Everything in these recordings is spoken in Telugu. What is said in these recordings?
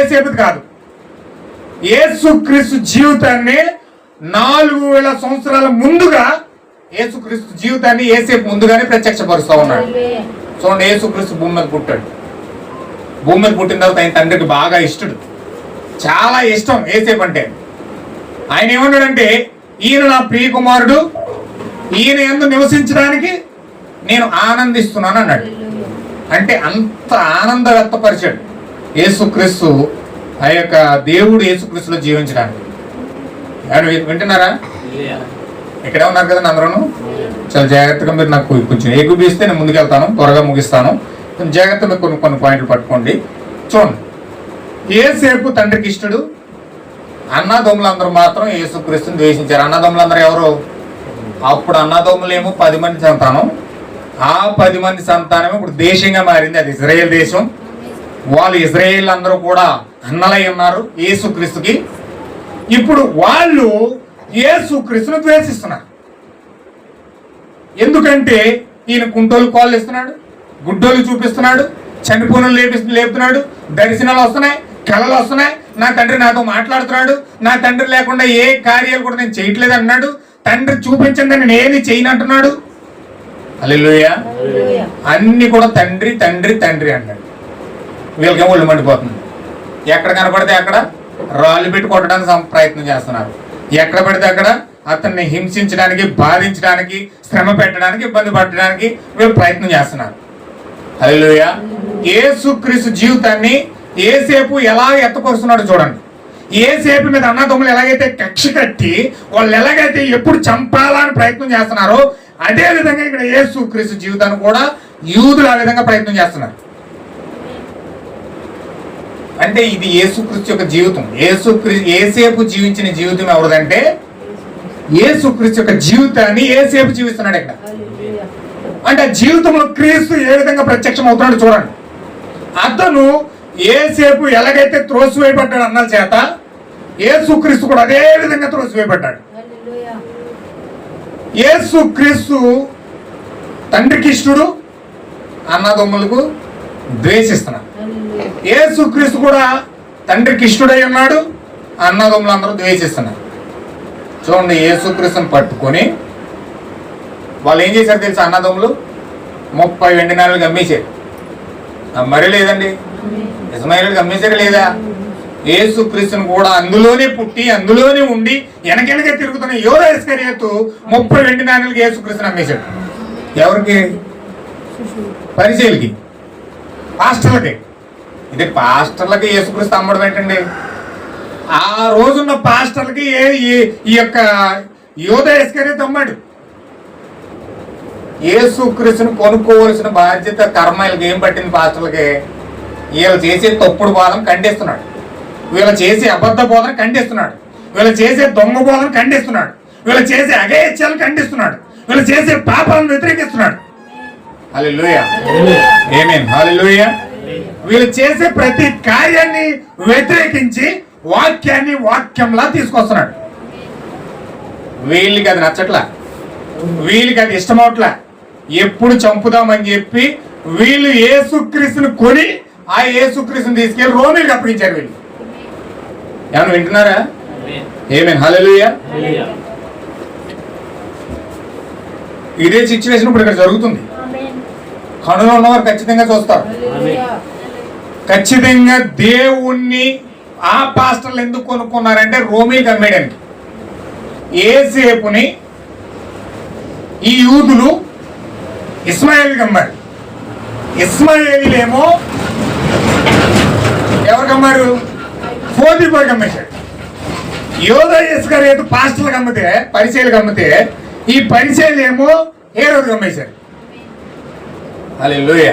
ఏసేపుది కాదు. యేసుక్రీస్తు జీవితాన్ని నాలుగు వేల సంవత్సరాల ముందుగా యేసుక్రీస్తు జీవితాన్ని ఏసేపు ముందుగానే ప్రత్యక్షపరుస్తూ ఉన్నాడు. చూడండి యేసుక్రీస్తు భూమి మీద పుట్టాడు. భూమి మీద పుట్టిన తర్వాత ఆయన తండ్రికి బాగా ఇష్టడు. చాలా ఇష్టం ఏసేపు అంటే. ఆయన ఏమన్నాడంటే ఈయన నా ప్రియ కుమారుడు ఈయన ఎందు నివసించడానికి నేను ఆనందిస్తున్నాను అన్నాడు. అంటే అంత ఆనంద వ్యక్తపరిచాడు యేసుక్రీస్తు ఆ యొక్క దేవుడు యేసుక్రీస్తులో జీవించడానికి. ఎవరు వింటున్నారా? ఇక్కడే ఉన్నారు కదా అందరూ చాలా జాగ్రత్తగా మీరు నాకు కొంచెం ఏగుబిస్తే నేను ముందుకెళ్తాను త్వరగా ముగిస్తాను. కొంచెం జాగ్రత్తగా కొన్ని కొన్ని పాయింట్లు పట్టుకోండి. చూడండి. ఏసేపు తండ్రికి ఇష్టడు అన్నదమ్ములందరూ మాత్రం యేసుక్రీస్తుని ద్వేషించారు. అన్నదమ్ములందరూ ఎవరు? అప్పుడు అన్నదమ్ములేమో పది మంది సంతానం. ఆ పది మంది సంతానం ఇప్పుడు దేశంగా మారింది అది ఇజ్రాయేల్ దేశం. వాళ్ళు ఇజ్రాయేల్ అందరూ కూడా అన్నలై ఉన్నారు యేసుక్రీస్తుకి. ఇప్పుడు వాళ్ళు యేసుక్రీస్తును ద్వేషిస్తున్నారు. ఎందుకంటే ఈయన కుంటోలు కాళ్ళు ఇస్తున్నాడు గుడ్డోలు చూపిస్తున్నాడు చనిపోను లేపి లేపుతున్నాడు దర్శనాలు వస్తున్నాయి కళలు వస్తున్నాయి నా తండ్రి నాతో మాట్లాడుతున్నాడు నా తండ్రి లేకుండా ఏ కార్యాలు కూడా నేను చేయట్లేదు అన్నాడు తండ్రి చూపించండి నేను ఏది చేయను అంటున్నాడు. అన్ని కూడా తండ్రి తండ్రి తండ్రి అన్నాడు. వీళ్ళకి ఒళ్ళు మండిపోతుంది. ఎక్కడ కనపడితే అక్కడ రాళ్ళు పెట్టి కొట్టడానికి ప్రయత్నం చేస్తున్నారు. ఎక్కడ పడితే అక్కడ అతన్ని హింసించడానికి బాధించడానికి శ్రమ పెట్టడానికి ఇబ్బంది పట్టడానికి వీళ్ళు ప్రయత్నం చేస్తున్నారు. హల్లెలూయ. యేసుక్రీస్తు జీవితాన్ని ఏసేపు ఎలా ఎత్తపరుస్తున్నాడు చూడండి. ఏసేపు మీద అన్నదమ్ములు ఎలాగైతే కక్ష కట్టి వాళ్ళు ఎలాగైతే ఎప్పుడు చంపాలని ప్రయత్నం చేస్తున్నారో అదే విధంగా ఇక్కడ ఏసుక్రీస్తు జీవితాన్ని కూడా యూదులు ఆ విధంగా ప్రయత్నం చేస్తున్నారు. అంటే ఇది యేసుక్రీస్తు యొక్క జీవితం. యేసుక్రీస్తు ఏసేపు జీవించిన జీవితం ఎవరిదంటే? యేసుక్రీస్తు యొక్క జీవితాన్ని ఏసేపు జీవిస్తున్నాడు ఇక్కడ. అంటే ఆ జీవితంలో క్రీస్తు ఏ విధంగా ప్రత్యక్షం అవుతున్నాడు చూడండి. అతను ఏసేపు ఎలాగైతే త్రోసివేయబడ్డాడు అన్నల చేత యేసుక్రీస్తు కూడా అదే విధంగా త్రోసివేయబడ్డాడు. యేసుక్రీస్తు తండ్రికి ఇష్టుడు అన్నదమ్ములకు ద్వేషిస్తున్నాడు. యేసుక్రీస్తు కూడా తండ్రికి ఇష్టడై ఉన్నాడు అన్నదమ్ములందరూ ద్వేషిస్తున్నారు. చూడండి యేసుక్రీస్తుని పట్టుకొని వాళ్ళు ఏం చేశారు తెలుసా అన్నదమ్ములు? ముప్పై వెండి నెలలు గమ్మేశారు మరి లేదండి. ఇస్మాయిల్ అమ్మేశారు లేదా? యేసుక్రీస్తుని కూడా అందులోనే పుట్టి అందులోనే ఉండి వెనకెనకే తిరుగుతున్న యోధ ఇస్కరియతు ముప్పై వెండి నాణ్యాలకి యేసుక్రీస్తుని అమ్మేశాడు. ఎవరికి? పరిచయలకి పాస్టర్లకి. ఇది పాస్టర్లకి యేసుక్రీస్తు అమ్మడం ఏంటండి? ఆ రోజున్న పాస్టర్లకి ఏ ఈ- యొక్క యోధ ఇస్కరియతు అమ్మాడు. యేసుక్రీస్తుని కొనుక్కోవలసిన బాధ్యత కర్మలకి ఏం పట్టింది పాస్టర్లకి? వీళ్ళు చేసే తప్పుడు బోధన ఖండిస్తున్నాడు. వీళ్ళు చేసే అబద్ధ బోధన ఖండిస్తున్నాడు. వీళ్ళు చేసే దొంగ బోధన ఖండిస్తున్నాడు. వీళ్ళు చేసే అగేత్యాలు ఖండిస్తున్నాడు. వీళ్ళు చేసే పాపాలను వ్యతిరేకిస్తున్నాడు. హల్లెలూయా. ఏమేన్ హల్లెలూయా వీళ్ళు చేసే ప్రతి కార్యాన్ని వ్యతిరేకించి వాక్యాన్ని వాక్యంలా తీసుకొస్తున్నాడు. వీళ్ళకి అది నచ్చట్లా? వీళ్ళకి అది ఇష్టం అవట్లా ఎప్పుడు చంపుదామని చెప్పి వీళ్ళు ఏసుక్రీస్తుని కొని ఆ ఏసుక్రీస్తుని తీసుకెళ్ళి రోమిలకు అప్పగించారు వీళ్ళు. ఏమన్నా వింటున్నారా? ఏమేన్ హల్లెలూయా ఇదే సిచ్యువేషన్ ఇప్పుడు ఇక్కడ జరుగుతుంది. కనులో ఉన్నవారు ఖచ్చితంగా చూస్తారు. ఖచ్చితంగా దేవుణ్ణి ఆ పాస్టర్లు ఎందుకు కొనుక్కున్నారంటే రోమిలకు అమ్మేయడానికి ఏసేపుని ఈ యూదులు ఇస్మాయిల్కి అమ్మారు ఇస్మాయిలేమో ఎవరికి అమ్మారు ఫోర్టీపర్కి అమ్మేశాడు యోధ ఇస్కరేతు పాస్టర్లకు అమ్మితే పరిచయలకు అమ్మితే ఈ పరిచయలు ఏమో హేరోకి అమ్మేశారు హల్లెలూయా.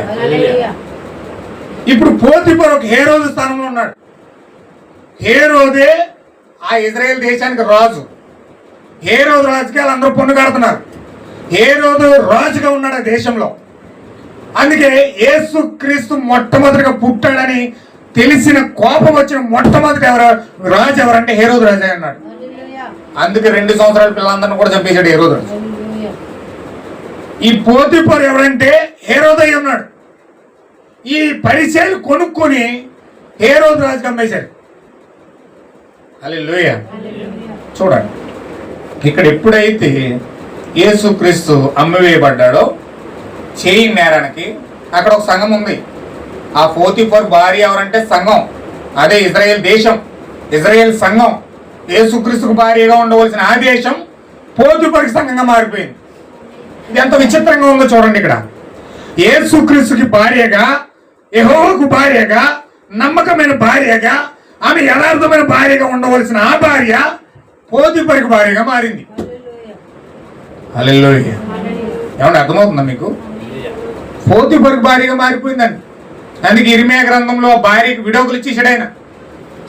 ఇప్పుడు పోతిపర్ ఒక హేరోదు స్థానంలో ఉన్నాడు. హేరోదే ఆ ఇజ్రాయెల్ దేశానికి రాజు. హేరోదు రాజకీయాలు అందరూ పొన్ను కడుతున్నారు. హేరోదు రాజుగా ఉన్నాడు ఆ దేశంలో. అందుకే యేసు క్రీస్తు మొట్టమొదటిగా పుట్టాడని తెలిసిన కోపం వచ్చిన మొట్టమొదటి ఎవరు? రాజు ఎవరంటే హేరోదు రాజే అన్నాడు. అందుకే రెండు సంవత్సరాల పిల్లలందరినీ కూడా చంపేశాడు హేరోదు. రాజు ఈ పోతిపర్ ఎవరంటే హేరోదయ్య ఉన్నాడు ఈ పరిచయాలు కొనుక్కొని ఏ రోజు రాజుకి అమ్మేశారు. అలే చూడండి. ఇక్కడ ఎప్పుడైతే యేసుక్రీస్తు అమ్మివేయబడ్డాడో చేయి నేరానికి అక్కడ ఒక సంఘం ఉంది. ఆ ఫోర్ భార్య ఎవరంటే సంఘం. అదే ఇజ్రాయెల్ దేశం. ఇజ్రాయెల్ సంఘం. యేసుక్రీస్తుకు భార్యగా ఉండవలసిన ఆ దేశం పోతుపరికి సంఘంగా మారిపోయింది. ఇది ఎంత విచిత్రంగా ఉందో చూడండి ఇక్కడ. యేసుక్రీస్తుకి భార్యగా యహోకు భార్యగా నమ్మకమైన భార్యగా ఆమె యథార్థమైన భార్యగా ఉండవలసిన ఆ భార్య పోతిపరికి భార్యగా మారింది. హల్లెలూయా. ఏమన్నా అర్థమవుతుందా మీకు? పోతిపరికి భార్యగా మారిపోయిందండి. అందుకే ఇరిమే గ్రంథంలో భార్యకు భార్యకి విడోకులు ఇచ్చేసాడు ఆయన.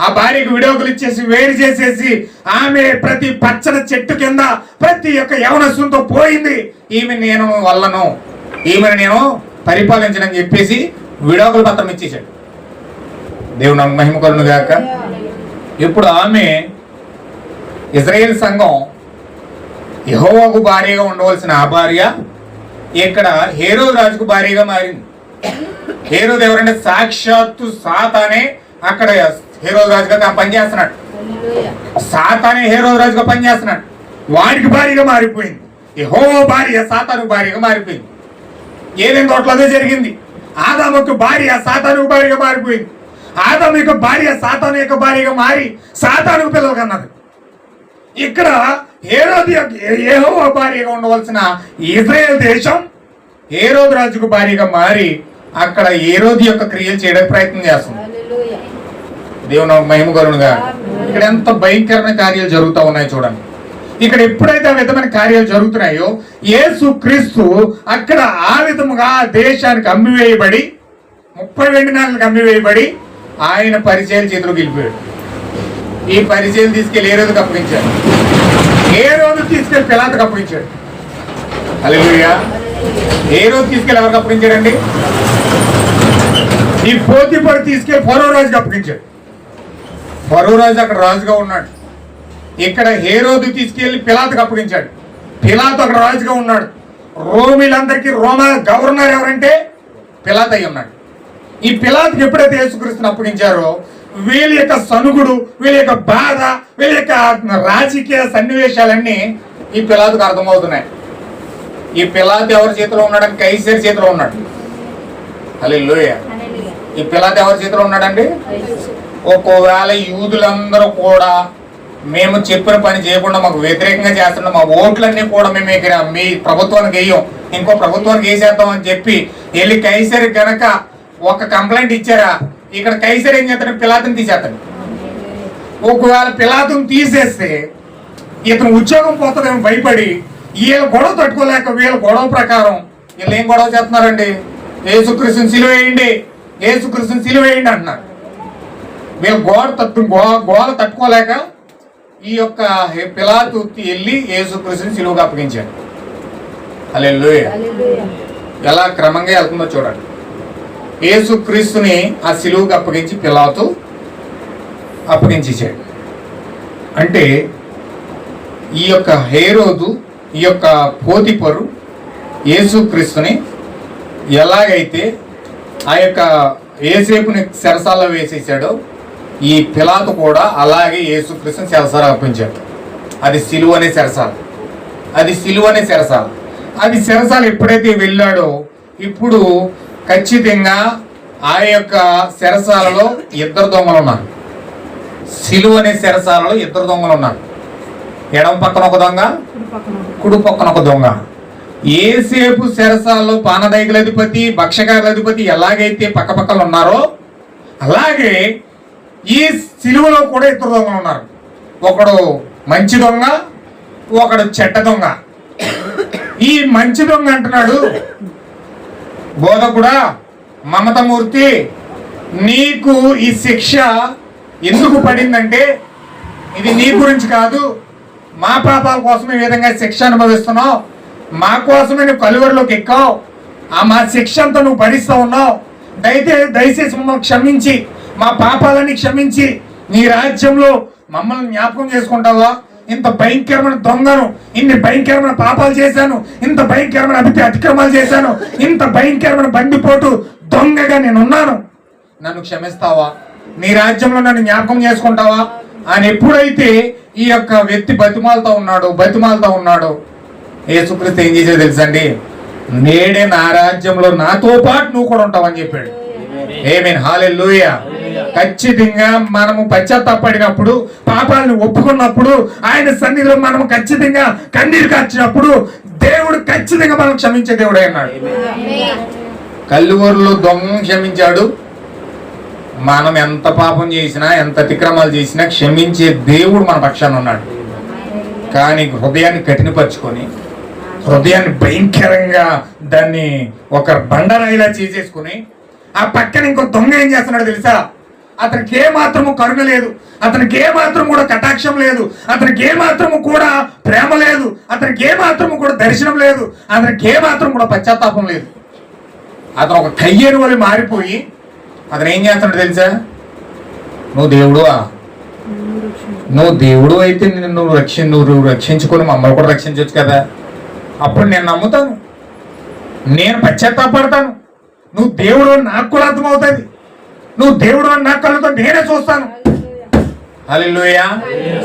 ఆ భార్యకు విడోకులు ఇచ్చేసి వేరు చేసేసి ఆమె ప్రతి పచ్చని చెట్టు కింద ప్రతి ఒక్క యవనస్సుతో పోయింది. ఈమె నేను వల్లను. ఈమెను నేను పరిపాలించనని చెప్పేసి విడాకుల పత్రం ఇచ్చేసాడు దేవుడు నాకు మహిమకరును గాక. ఇప్పుడు ఆమె ఇజ్రాయేల్ సంఘం యహోవాకు భార్యగా ఉండవలసిన ఆ భార్య ఇక్కడ హేరో రాజుకు భార్యగా మారింది. హేరోదు ఎవరంటే సాక్షాత్తు సాతానే అక్కడ హేరో రాజుగా తాను పనిచేస్తున్నాడు. సాతానే హేరో రాజుగా పనిచేస్తున్నాడు. వాడికి భార్యగా మారిపోయింది. యహో భార్య సాతాను భార్యగా మారిపోయింది. ఏదైనా తోటలో అదే జరిగింది. ఆదాముకు భార్య సాతాను భార్యగా మారిపోయింది. ఆదాము యొక్క భార్య సాతాను యొక్క భార్యగా మారి సాతానుకు పిల్లలు కన్నది. ఇక్కడ హేరోది ఏహో భార్యగా ఉండవలసిన ఇజ్రాయెల్ దేశం హేరోదు రాజుకు భార్యగా మారి అక్కడ ఏరోది యొక్క క్రియలు చేయడానికి ప్రయత్నం చేస్తుంది. దేవుని మహిమ కరుణుగా ఇక్కడ ఎంత భయంకరమైన కార్యాలు జరుగుతూ ఉన్నాయి చూడండి. ఇక్కడ ఎప్పుడైతే ఆ విధమైన కార్యాలు జరుగుతున్నాయో యేసు క్రీస్తు అక్కడ ఆ విధముగా దేశానికి అమ్మివేయబడి ముప్పై రెండు నెలలకు అమ్మివేయబడి ఆయన పరిచయాలు చేతిలోకి వెళ్ళిపోయాడు. ఈ పరిచయం తీసుకెళ్ళి ఏ రోజుకి అప్పగించాడు ఏ రోజు తీసుకెళ్ళి పిలాతకు అప్పగించాడు అలెలుయా ఏ రోజు తీసుకెళ్ళి ఎవరికి అప్పగించాడండి ఈ పోతిపడి తీసుకెళ్ళి ఫరో రాజుకి అప్పగించాడు ఫరో రాజు అక్కడ రాజుగా ఉన్నాడు. ఇక్కడ హేరోదు తీసుకెళ్ళి పిలాతకు అప్పగించాడు. పిలాతు అక్కడ రాజుగా ఉన్నాడు. రోమిలందరికీ రోమా గవర్నర్ ఎవరంటే పిలాత్ అయి ఉన్నాడు. ఈ పిలాతుకి ఎప్పుడైతే యేసుక్రీస్తుని అప్పగించారో వీళ్ళ యొక్క సనుగుడు వీళ్ళ యొక్క బాధ వీళ్ళ యొక్క రాజకీయ సన్నివేశాలన్నీ ఈ పిలాతుకు అర్థమవుతున్నాయి. ఈ పిలాత్ ఎవరి చేతిలో ఉన్నాడని కైసర్ చేతిలో ఉన్నాడు. అలే లోయ ఈ పిలాత్ ఎవరి చేతిలో ఉన్నాడండి? ఒకవేళ యూదులందరూ కూడా మేము చెప్పిన పని చేయకుండా మాకు వ్యతిరేకంగా చేస్తున్నాం మా ఓట్లన్నీ కూడా మేము ఇక్కడ మీ ప్రభుత్వానికి వేయం. ఇంకో ప్రభుత్వానికి వేసేద్దాం అని చెప్పి వెళ్ళి కైసరి గనక ఒక కంప్లైంట్ ఇచ్చారా? ఇక్కడ కైసరి ఏం చేస్తాడు? పిలాతుని తీసేస్తాడు. ఒకవేళ పిలాతుని తీసేస్తే ఇతను ఉద్యోగం పోతుందేమో భయపడి వీళ్ళ గొడవ తట్టుకోలేక వీళ్ళ గొడవ ప్రకారం వీళ్ళు ఏం గొడవ చేస్తున్నారండి? ఏసుకృష్ణ సిలువేయండి ఏసుకృష్ణ సిలువేయండి అంటున్నారు. వీళ్ళు గోడ తట్టు గో గోడ తట్టుకోలేక ఈ యొక్క పిలాతు వెళ్ళి యేసుకృష్ణని సిలువగా అప్పగించాడు. అలే ఎలా క్రమంగా వెళ్తుందో చూడండి. యేసుక్రీస్తుని ఆ సిలువుకి అప్పగించి పిలాతు అప్పగించేశాడు. అంటే ఈ యొక్క హేరోదు ఈ యొక్క పోతిపరు యేసుక్రీస్తుని ఎలాగైతే ఆ యొక్క ఏసేపుని సెరసాల్లో వేసేసాడో ఈ పిలాతు కూడా అలాగే యేసుక్రీస్తుని సెరసాల అర్పించాడు. అది సిలువ అనే సెరసాల అది సిలువ అనే సెరసాల అది సెరసాల ఎప్పుడైతే వెళ్ళాడో ఇప్పుడు ఖచ్చితంగా ఆ యొక్క సెరసాలలో ఇద్దరు దొంగలు ఉన్నారు. సిలువ అనే సెరసాలలో ఇద్దరు దొంగలు ఉన్నారు. ఎడమ పక్కన ఒక దొంగ కుడి పక్కన ఒక దొంగ. ఏసేపు సెరసాల్లో పానదైకుల అధిపతి భక్షకారుల అధిపతి ఎలాగైతే పక్కపక్కలు ఉన్నారో అలాగే ఈ సిలువలో కూడా ఇద్దరు దొంగలు ఉన్నారు. ఒకడు మంచి దొంగ ఒకడు చెడ్డ దొంగ. ఈ మంచి దొంగ అంటున్నాడు బోధకుడా మమతమూర్తి నీకు ఈ శిక్ష ఎందుకు పడిందంటే ఇది నీ గురించి కాదు మా పాపాల కోసం ఈ విధంగా శిక్ష అనుభవిస్తున్నావు మా కోసమే నువ్వు కలువరిలోకి ఎక్కావు ఆ మా శిక్ష అంతా నువ్వు భరిస్తూ ఉన్నావు. దయచే దయచేసి మమ్మల్ని క్షమించి మా పాపాలని క్షమించి నీ రాజ్యంలో మమ్మల్ని జ్ఞాపకం చేసుకుంటావా? ఇంత భయంకరమైన దొంగను ఇన్ని భయంకరమైన పాపాలు చేశాను ఇంత భయంకరమైన అభితి అతిక్రమాలు చేశాను ఇంత భయంకరమైన బండిపోటు దొంగగా నేను ఉన్నాను నన్ను క్షమిస్తావా? నీ రాజ్యంలో నన్ను జ్ఞాపకం చేసుకుంటావా? అని ఎప్పుడైతే ఈ యొక్క వ్యక్తి బతిమాలతో ఉన్నాడు బతిమాలతో ఉన్నాడు ఏసుక్రీస్తు ఏం చేసేది తెలుసండి నేడే నా రాజ్యంలో నాతో పాటు నువ్వు కూడా ఉంటావని చెప్పాడు. ఏమేన్ హాలెల్లుయ ఖచ్చితంగా మనము పశ్చాత్తాపడినప్పుడు పాపాలను ఒప్పుకున్నప్పుడు ఆయన సన్నిధిలో మనము ఖచ్చితంగా కన్నీరు కార్చినప్పుడు దేవుడు ఖచ్చితంగా మనం క్షమించే దేవుడు అన్నాడు. కల్లుగోరులో దొంగ క్షమించాడు. మనం ఎంత పాపం చేసినా ఎంత అతిక్రమాలు చేసినా క్షమించే దేవుడు మన పక్షాన ఉన్నాడు. కానీ హృదయాన్ని కఠినపరుచుకొని హృదయాన్ని భయంకరంగా దాన్ని ఒక బండరాయిలా చేసేసుకుని ఆ పక్కన ఇంకో దొంగ ఏం చేస్తున్నాడు తెలుసా? అతనికి ఏ మాత్రము కరుణ లేదు. అతనికి ఏ మాత్రం కూడా కటాక్షం లేదు. అతనికి ఏ మాత్రము కూడా ప్రేమ లేదు. అతనికి ఏ మాత్రము కూడా దర్శనం లేదు. అతనికి ఏ మాత్రం కూడా పశ్చాత్తాపం లేదు. అతను ఒక కయ్యేరు వల్ల మారిపోయి అతను ఏం చేస్తున్నాడు తెలుసా? నువ్వు దేవుడువా? నువ్వు దేవుడు అయితే నిన్ను నువ్వు రక్షి నువ్వు రక్షించుకొని మమ్మల్ని కూడా రక్షించవచ్చు కదా. అప్పుడు నేను నమ్ముతాను. నేను పశ్చాత్తాపడతాను. నువ్వు దేవుడు అని నాకు కూడా అర్థమవుతుంది. నువ్వు దేవుడు అని నాకు కళ్ళతో నేనే చూస్తాను. హల్లెలూయా.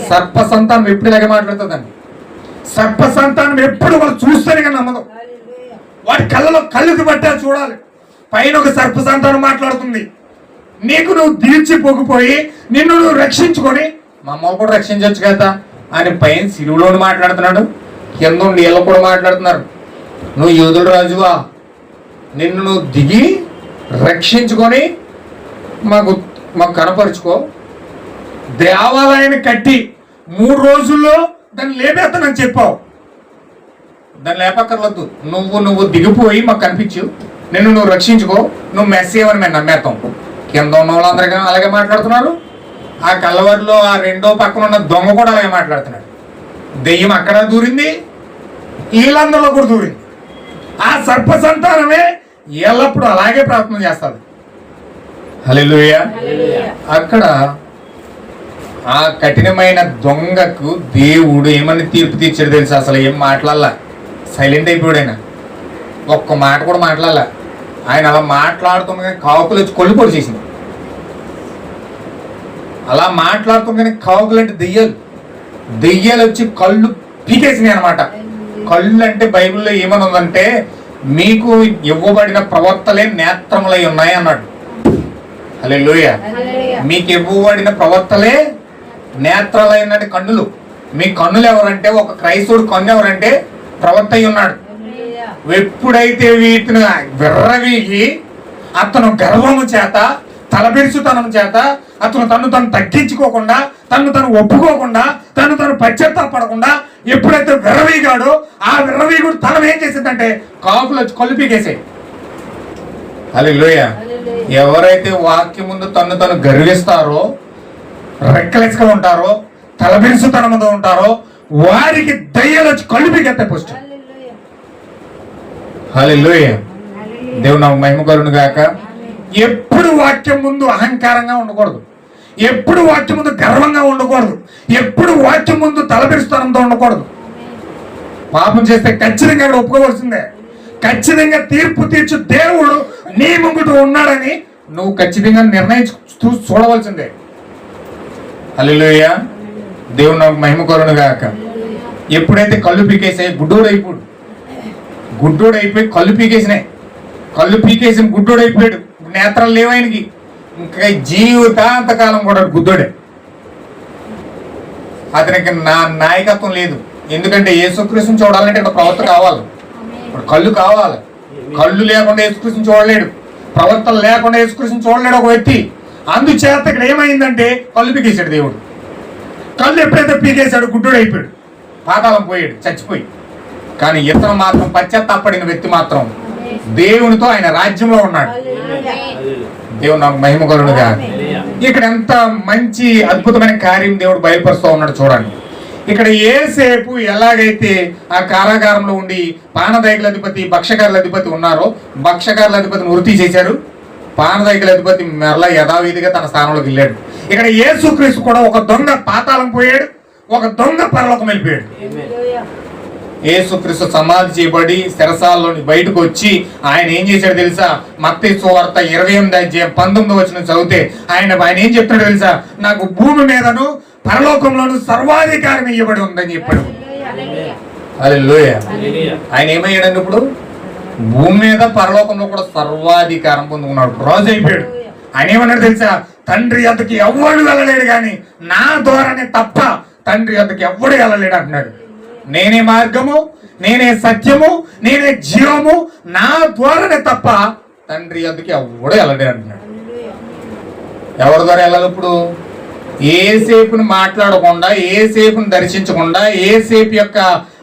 సర్ప సంతానం ఎప్పుడు ఇలాగే మాట్లాడుతుందండి? సర్ప సంతానం ఎప్పుడు వాళ్ళు చూస్తేనే కానీ నమ్మదు వాడి కళ్ళలో కళ్ళుకి పట్టా చూడాలి. పైన ఒక సర్ప సంతానం మాట్లాడుతుంది. నీకు నువ్వు దీర్చి పొగిపోయి నిన్ను నువ్వు రక్షించుకొని మమ్మల్ని కూడా రక్షించవచ్చు కదా. అని పైన సిలువులోని మాట్లాడుతున్నాడు. కింద వీళ్ళు కూడా మాట్లాడుతున్నారు. నువ్వు యోధుడు రాజువా? నిన్ను నువ్వు దిగి రక్షించుకొని మాకు మాకు కనపరుచుకో. దేవాలయాన్ని కట్టి మూడు రోజుల్లో దాన్ని లేపేస్తానని చెప్పావు. దాన్ని లేపక్కర్లేదు నువ్వు నువ్వు దిగిపోయి మాకు కనిపించు. నిన్ను నువ్వు రక్షించుకో. నువ్వు మెస్ చేయమని మేము నమ్మేస్తాం. కింద ఉన్న వాళ్ళందరికీ అలాగే మాట్లాడుతున్నారు. ఆ కల్లవారిలో ఆ రెండో పక్కన ఉన్న దొంగ కూడా అలాగే మాట్లాడుతున్నాడు. దెయ్యం అక్కడ దూరింది వీళ్ళందరిలో కూడా దూరింది. ఆ సర్ప సంతానమే ఎల్లప్పుడూ అలాగే ప్రార్థన చేస్తుంది హల్లెలూయా. అక్కడ ఆ కఠినమైన దొంగకు దేవుడు ఏమని తీర్పు తీర్చాడు తెలుసు? అసలు ఏం మాట్లాడాల? సైలెంట్ అయిపోయాడు ఆయన. ఒక్క మాట కూడా మాట్లాడాల. ఆయన అలా మాట్లాడుతుండగానే కాకులు వచ్చి కొల్లు పొడి చేసింది. అలా మాట్లాడుతుండగానే కాకులు అంటే దెయ్యాలు. దెయ్యాలు వచ్చి కళ్ళు పీకేసినాయి అనమాట కళ్ళు అంటే బైబిల్లో ఏమని ఉందంటే మీకు ఇవ్వబడిన ప్రవర్తలే నేత్రములై ఉన్నాయి అన్నాడు. అలే మీకు ఇవ్వబడిన ప్రవర్తలే నేత్రాలైన కన్నులు. మీ కన్నులు ఎవరంటే? ఒక క్రైస్తవుడు కన్ను ఎవరంటే? ప్రవర్త అయి ఉన్నాడు. ఎప్పుడైతే వీటిని విర్రవీగి అతను గర్వము చేత తలబిరుసుతనం చేత అతను తను తను తగ్గించుకోకుండా తను తను ఒప్పుకోకుండా తను తను పశ్చాత్తాపడకుండా ఎప్పుడైతే విర్రవీగాడో ఆ విర్రవీగుడు తనం ఏం చేసిందంటే కాకులు వచ్చి కళ్ళు పీకేసాయి అలే ఎవరైతే వాక్యం ముందు తను తను గర్విస్తారో రెక్కలెచ్చుగా ఉంటారో తలబిరుసుతనంతో ఉంటారో వారికి దయ్యాలు వచ్చి కళ్ళు పీకెత్తాయి ఫస్ట్ హల్లెలూయ. దేవుడు నాకు మహిమ కలుగును గాక ఎప్పుడు వాక్యం ముందు అహంకారంగా ఉండకూడదు. ఎప్పుడు వాక్యం ముందు గర్వంగా ఉండకూడదు. ఎప్పుడు వాక్యం ముందు తలబిరుస్తానంతో ఉండకూడదు. పాపం చేస్తే ఖచ్చితంగా అక్కడ ఒప్పుకోవాల్సిందే. ఖచ్చితంగా తీర్పు తీర్చు దేవుడు నీ ముంగుడు ఉన్నాడని నువ్వు ఖచ్చితంగా నిర్ణయించు చూడవలసిందే. హల్లెలూయ. దేవుడు నాకు మహిమ కరుణ గాక. ఎప్పుడైతే కళ్ళు పీకేసాయి గుడ్డోడు అయిపోడు గుడ్డోడు అయిపోయి కళ్ళు పీకేసినాయి. కళ్ళు పీకేసిన గుడ్డోడు అయిపోయాడు నేత్రాలు లేవాయనకి ఇంకా జీవితాంతకాలం కూడా గుడ్డోడే అతనికి నా నాయకత్వం లేదు. ఎందుకంటే యేసుక్రీస్తుని చూడాలంటే ఇక్కడ ప్రవర్త కావాలి. ఇప్పుడు కళ్ళు కావాలి. కళ్ళు లేకుండా యేసుకృష్ణ చూడలేడు. ప్రవర్తన లేకుండా యేసుకృష్ణ చూడలేడు ఒక వ్యక్తి. అందుచేత ఇక్కడ ఏమైందంటే కళ్ళు పీకేశాడు దేవుడు. కళ్ళు ఎప్పుడైతే పీకేశాడు గుడ్డుడు అయిపోయాడు. పాతాళం పోయాడు చచ్చిపోయి. కానీ ఇతను మాత్రం పశ్చాత్తాపడిన వ్యక్తి మాత్రం దేవునితో ఆయన రాజ్యంలో ఉన్నాడు. దేవుడు నాకు మహిమ ఇక్కడ ఎంత మంచి అద్భుతమైన కార్యం దేవుడు బయలుపరుస్తూ ఉన్నాడు చూడండి. ఇక్కడ ఏసేపు ఎలాగైతే ఆ కారాగారంలో ఉండి పానదైకుల అధిపతి భక్షకారుల అధిపతి ఉన్నారో భక్షకారుల అధిపతిని వృత్తి చేశాడు. పానదైకుల అధిపతి మరలా యథావిధిగా తన స్థానంలోకి వెళ్ళాడు. ఇక్కడ యేసుక్రీస్తు కూడా ఒక దొంగ పాతాళం పోయాడు ఒక దొంగ పరలోకం వెళ్ళిపోయాడు. ఏసుక్రీస్తు సమాధి చేయబడి శిరసాల్లోని బయటకు వచ్చి ఆయన ఏం చేశాడు తెలుసా? మత్తి సువార్త ఇరవై ఎనిమిది అధ్యాయం పంతొమ్మిది వచ్చిన చదివితే ఆయన ఆయన ఏం చెప్తాడు తెలుసా? నాకు భూమి మీదను పరలోకంలోను సర్వాధికారం ఇవ్వబడి ఉందని చెప్పాడు. అది ఆయన ఏమయ్యాడండి ఇప్పుడు? భూమి మీద పరలోకంలో కూడా సర్వాధికారం పొందుకున్నాడు. రాజు అయిపోయాడు. ఆయన ఏమన్నాడు తెలుసా? తండ్రి అతకి ఎవ్వడు వెళ్ళలేడు కానీ నా ద్వారానే తప్ప తండ్రి అతకి ఎవ్వడు వెళ్ళలేడు అంటున్నాడు. నేనే మార్గము నేనే సత్యము నేనే జీవము నా ద్వారానే తప్ప తండ్రి అందుకే ఎవ్వడు వెళ్ళడే అంటున్నాడు. ఎవరి ద్వారా వెళ్ళాలి ఇప్పుడు? ఏ సేపుని మాట్లాడకుండా ఏ సేపుని దర్శించకుండా ఏ సేపు యొక్క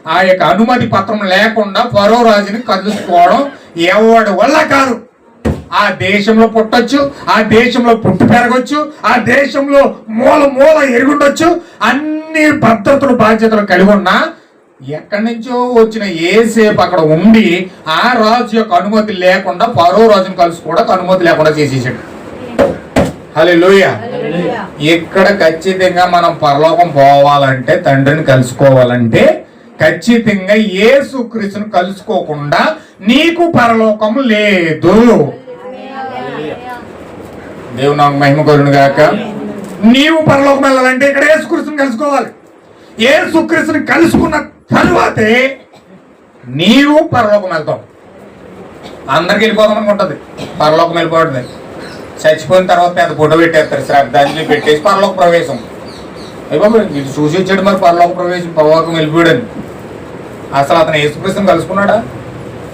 ఆ యొక్క అనుమతి పత్రం లేకుండా ఫరో రాజుని కలుసుకోవడం ఎవడి వల్ల కాదు. ఆ దేశంలో పుట్టొచ్చు ఆ దేశంలో పుట్టి పెరగొచ్చు ఆ దేశంలో మూల మూల ఎరుగుండొచ్చు అన్ని భద్రతలు బాధ్యతలు కలిగి ఉన్నా ఎక్కడి నుంచో వచ్చిన ఏ సేపు అక్కడ ఉండి ఆ రాజు యొక్క అనుమతి లేకుండా ఫరో రాజుని కలుసుకోవడానికి అనుమతి లేకుండా చేసేసాడు. హలో ఇక్కడ ఖచ్చితంగా మనం పరలోకం పోవాలంటే తండ్రిని కలుసుకోవాలంటే ఖచ్చితంగా యేసుక్రీస్తుని కలుసుకోకుండా నీకు పరలోకం లేదు. దేవుడు నాకు మహిమ కలుగును గాక. నీవు పరలోకం వెళ్ళాలంటే ఇక్కడ యేసుక్రీస్తుని కలుసుకోవాలి. యేసుక్రీస్తుని కలుసుకున్న తరువాతే నీవు పరలోకం వెళ్తావు. అందరికి వెళ్ళిపోదాం అనుకుంటుంది. పరలోకం వెళ్ళిపోతుంది చచ్చిపోయిన తర్వాత పెద్ద ఫోటో పెట్టేస్తారు శ్రద్ధాంజలి పెట్టేసి పరలోక ప్రవేశం. అయ్యి బాబు చూసి వచ్చాడు మరి పరలోక ప్రవేశం పరలోకం వెళ్ళిపోయాడని. అసలు అతను యేసుక్రీస్తుని కలుసుకున్నాడా?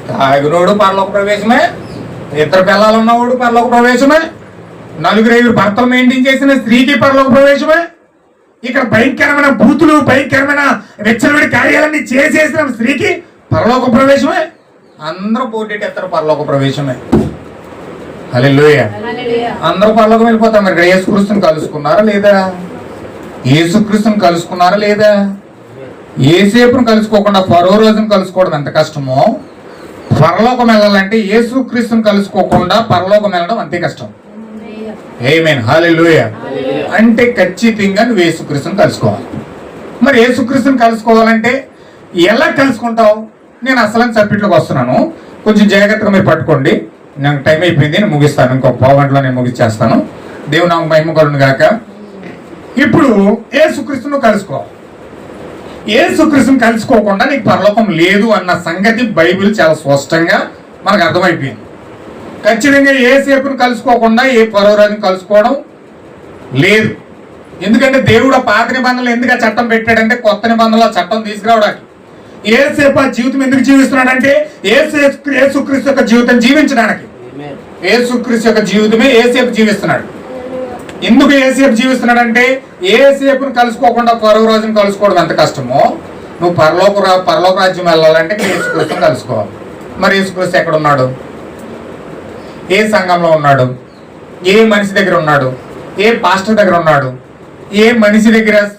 తాగినోడు పరలోక ప్రవేశమే. ఇద్దరు పిల్లలు ఉన్నవాడు పరలోక ప్రవేశమే. నలుగురు ఐదుగురు భర్తలు మెయింటైన్ చేసిన స్త్రీకి పరలోక ప్రవేశమే. ఇక్కడ భయంకరమైన బూతులు భయంకరమైన వెచ్చలవిడి కార్యాలన్నీ చేసేసిన స్త్రీకి పరలోక ప్రవేశమే. అందరూ పోటీటెత్తారు పరలోక ప్రవేశమే. హల్లెలూయా. అందరూ పరలోకం వెళ్ళిపోతారు. మరి ఇక్కడ యేసుక్రీస్తుని కలుసుకున్నారా లేదా? యేసుక్రీస్తుని కలుసుకున్నారా లేదా? ఏసేపును కలుసుకోకుండా ఫరో రోజును కలుసుకోవడం ఎంత కష్టమో? పరలోకం వెళ్ళాలంటే యేసుక్రీస్తుని కలుసుకోకుండా పరలోకం వెళ్ళడం అంతే కష్టం. ఏమేన్ హాలెలూయ అంటే ఖచ్చితంగా నువ్వు యేసుక్రీస్తుని కలుసుకోవాలి. మరి యేసుక్రీస్తుని కలుసుకోవాలంటే ఎలా కలుసుకుంటావు? నేను అసలు సబ్జెక్ట్లోకి వస్తున్నాను. కొంచెం జాగ్రత్తగా మీరు పట్టుకోండి. నాకు టైం అయిపోయింది నేను ముగిస్తాను. ఇంకొక పావు గంటలో నేను ముగిచ్చేస్తాను. దేవుడు నాకు మహిమ కలుగును గాక. ఇప్పుడు యేసుక్రీస్తును కలుసుకోవాలి యేసుక్రీస్తుని కలుసుకోకుండా నీకు పరలోకం లేదు అన్న సంగతి బైబిల్ చాలా స్పష్టంగా మనకు అర్థమైపోయింది. ఖచ్చితంగా ఏ సేపును కలుసుకోకుండా ఏ పరోరాజుని కలుసుకోవడం లేదు. ఎందుకంటే దేవుడు ఆ పాత నిబంధనలు ఎందుకు ఆ చట్టం పెట్టాడంటే కొత్త నిబంధనలు చట్టం తీసుకురావడానికి. ఏసేపు ఆ జీవితం ఎందుకు జీవిస్తున్నాడంటే ఏ యేసుక్రీస్తు యొక్క జీవితం జీవించడానికి. ఏసుక్రీస్తు యొక్క జీవితమే ఏసేపు జీవిస్తున్నాడు. ఎందుకు ఏసేపు జీవిస్తున్నాడంటే ఏసేపును కలుసుకోకుండా పరువు రోజును కలుసుకోవడం ఎంత కష్టమో? నువ్వు పరలోక పరలోక రాజ్యం వెళ్ళాలంటే యేసుక్రీస్తుని కలుసుకోవాలి. మరి యేసుక్రీస్తు ఎక్కడ ఉన్నాడు ఏ సంఘంలో ఉన్నాడు? ఏ మనిషి దగ్గర ఉన్నాడు? ఏ పాస్టర్ దగ్గర ఉన్నాడు? ఏ మనిషి దగ్గర